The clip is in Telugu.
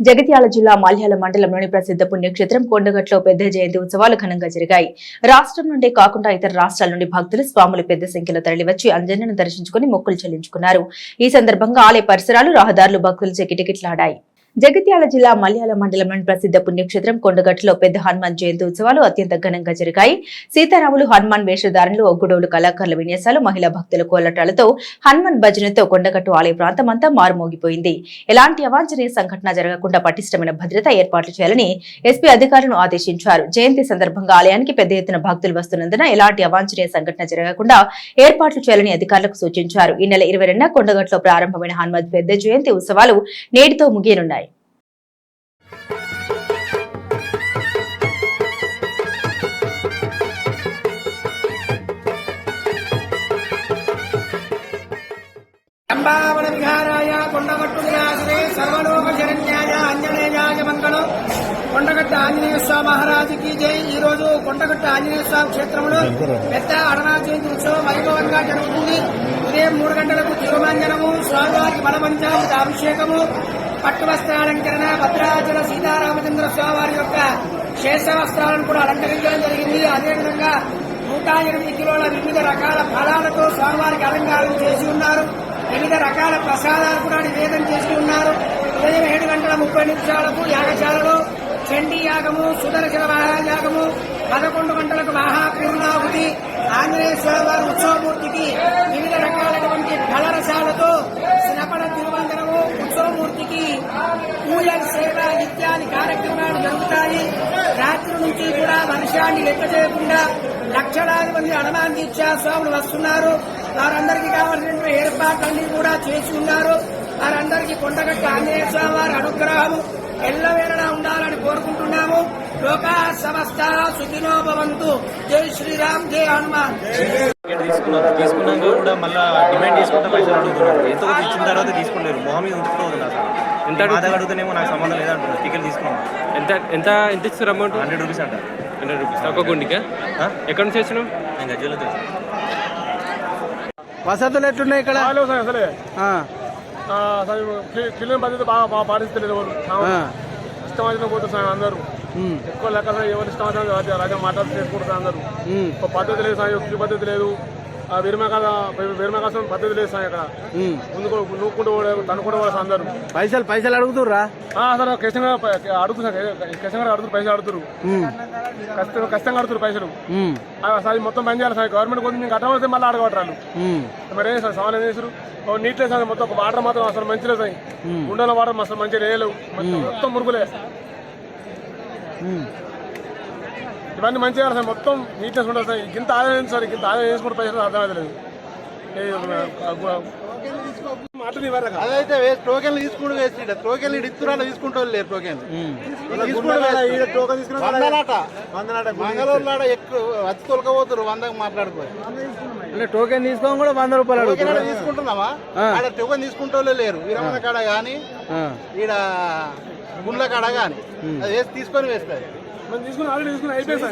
జగిత్యాల జిల్లా మాల్యాల మండలంలోని ప్రసిద్ధ పుణ్యక్షేత్రం కొండగట్లో పెద్ద జయంతి ఉత్సవాలు ఘనంగా జరిగాయి. రాష్ట్రం నుండే కాకుండా ఇతర రాష్ట్రాల నుండి భక్తులు స్వాములు పెద్ద సంఖ్యలో తరలివచ్చి అంజన్నను దర్శించుకుని మొక్కులు చెల్లించుకున్నారు. ఈ సందర్భంగా ఆలయ పరిసరాలు రహదారులు భక్తులు చెకిటికిట్లాడాయి జగిత్యాల జిల్లా మల్యాల మండలంలోని ప్రసిద్ధ పుణ్యక్షేత్రం కొండగట్టులో పెద్ద హనుమాన్ జయంతి ఉత్సవాలు అత్యంత ఘనంగా జరిగాయి. సీతారాములు హనుమాన్ వేషధారణలు ఒగ్గుడోలు కళాకారుల విన్యాసాలు మహిళా భక్తుల కోలటాలతో హనుమాన్ భజనతో కొండగట్టు ఆలయ ప్రాంతం అంతా మారుమోగిపోయింది. ఎలాంటి అవాంఛనీయ సంఘటన జరగకుండా పటిష్టమైన భద్రత ఏర్పాట్లు చేయాలని ఎస్పీ అధికారులను ఆదేశించారు. జయంతి సందర్భంగా ఆలయానికి పెద్ద ఎత్తున భక్తులు వస్తున్నందున ఎలాంటి అవాంఛనీయ సంఘటన జరగకుండా ఏర్పాట్లు చేయాలని అధికారులకు సూచించారు. ఈ నెల ఇరవై రెండున కొండగట్లో ప్రారంభమైన హనుమాన్ పెద్ద జయంతి ఉత్సవాలు నేటితో ముగియనున్నాయి. విహారాయ కొండగట్టు నిరాశ్రే సర్వలోక శరణ్యాయ ఆంజనేయాయ మంగళం కొండగట్ట ఆంజనేయ స్వామి మహారాజుకి జై. ఈ రోజు కొండగట్ట ఆంజనేయ స్వామి క్షేత్రంలో పెద్ద అడనా జయంతి ఉత్సవం వైభవంగా జరుగుతుంది. ఉదయం మూడు గంటలకు తిరుమంజనము స్వామివారికి బలపంచామృత అభిషేకము పట్టు వస్త్రాలంకరణ భద్రాచల సీతారామచంద్ర స్వామివారి యొక్క శేషవస్త్రాలను కూడా అలంకరించడం జరిగింది. అదేవిధంగా నూట ఎనిమిది కిలోల వివిధ రకాల ఫలాలతో స్వామివారికి అలంకారం చేసి ఉన్నారు. వివిధ రకాల ప్రసాదాలు కూడా నివేదన చేస్తూ ఉన్నారు. ఉదయం ఏడు గంటల ముప్పై నిమిషాలకు యాగశాలలో చండీ యాగము సుదర్శన యాగము పదకొండు గంటలకు మహాపూర్ణాహుతి ఆంజనేయ స్వామివారి ఉత్సవమూర్తికి కూడా వర్షాన్ని లెక్క చేయకుండా లక్షలాది మంది హనుమాన్ దీక్షా స్వాములు వస్తున్నారు. వారందరికీ కావాల్సిన ఏర్పాట్లన్నీ కూడా చేసి ఉన్నారు. వారందరికీ కొండగట్ట ఆంజనేయ స్వామి వారి అనుగ్రహము ఎల్లవేళలా ఉండాలని కోరుకుంటున్నాము. లోకా సమస్త సుఖినో భవంతు. జై శ్రీరామ్ జై హనుమాన్. టికెట్ తీసుకున్నారు. తీసుకున్నాక కూడా మళ్ళీ డిమాండ్ చేసుకుంటే పైసలు అడుగుతున్నారు. ఎంతో కొంత ఇచ్చిన తర్వాత తీసుకుంటారు మొహం మీద ఉంచుకోవద్దు నాకు. ఎంత అడుగుతానేమో నాకు సంబంధం లేదంటున్నారు. టికెట్ తీసుకున్నాం. ఎంత ఎంత ఎంత ఇస్తారు అమౌంట్? హండ్రెడ్ రూపీస్ అంట. Hundred rupees. ఒక గుండికా? ఎక్కడి నుంచి వచ్చినావు? నేను గజ్జలో తెలుసు వసతులు ఎట్లున్నాయి ఇక్కడ? అసలే. క్లీన్ పద్ధతి బాగా బాగా పాటిస్తలేదు ఎవరు. ఆ, ఇష్టం వచ్చిన పోతే సార్ అందరూ. ఉమ్, ఎక్కువ లెక్క ఎవరు ఇష్టం వచ్చిన రాజ్యం రాజ్యం మాట్లాడి చేసుకుంటారు అందరూ. పద్ధతి లేదు పద్ధతి లేదు. ఆ విరమకాల విరమకాసం పద్ధతి లేదు సార్ ఇక్కడ ఉమ్. ముందు కూడా నూక్కుంటూ తనుకుంటూ పోవడం అందరూ. పైసలు పైసలు అడుగుతుర్రా? ఆ, సార్ కష్టంగా అడుగుతున్నారు కష్టంగా అడుగుతారు పైసలు అడుగుతారు కష్టంగా కష్టంగా అడుగుతారు పైసలు. సార్ మొత్తం బంద్ చేయాలి సార్. గవర్నమెంట్ కొంచెం మీకు కట్టవలసి మళ్ళీ అడగబట్టారు వాళ్ళు మరి ఏం సార్ సవాల్ ఏం చేశారు ఓ నీట్ లేదు సార్ మొత్తం ఒక వాటర్ మాత్రం అసలు మంచి లేదు సార్. ఉండల వాటర్ అసలు మంచిగా వేయలేవు మొత్తం- మురుగులే. ఇవన్నీ మంచిగా సార్. మొత్తం నీట్నెస్ ఉంటుంది సార్. ఇంత ఆదాయం సార్? ఇంత ఆదాయం చేసుకుంటే పైసలు కదా. అదైతే టోకెన్లు తీసుకుంటూ వేస్ట్ ఈడ. టోకెన్లు ఇస్తున్నా తీసుకుంటూ లేరు టోకెన్ వందలాట. మంగళూరులాడ ఎక్కువ వచ్చి తొలకపోతారు. వందకు మాట్లాడుకో అంటే టోకెన్ తీసుకోని కూడా వంద రూపాయలు టోకెన్ తీసుకుంటున్నావా. ఆడ టోకెన్ తీసుకుంటూ లేరు. వీరమ్మల కాడ కానీ ఈడ గుండ్ల కాడ కానీ అది వేసి తీసుకొని వేస్తారు మనం తీసుకుని ఆల్రెడీ తీసుకుని అయిపోయింది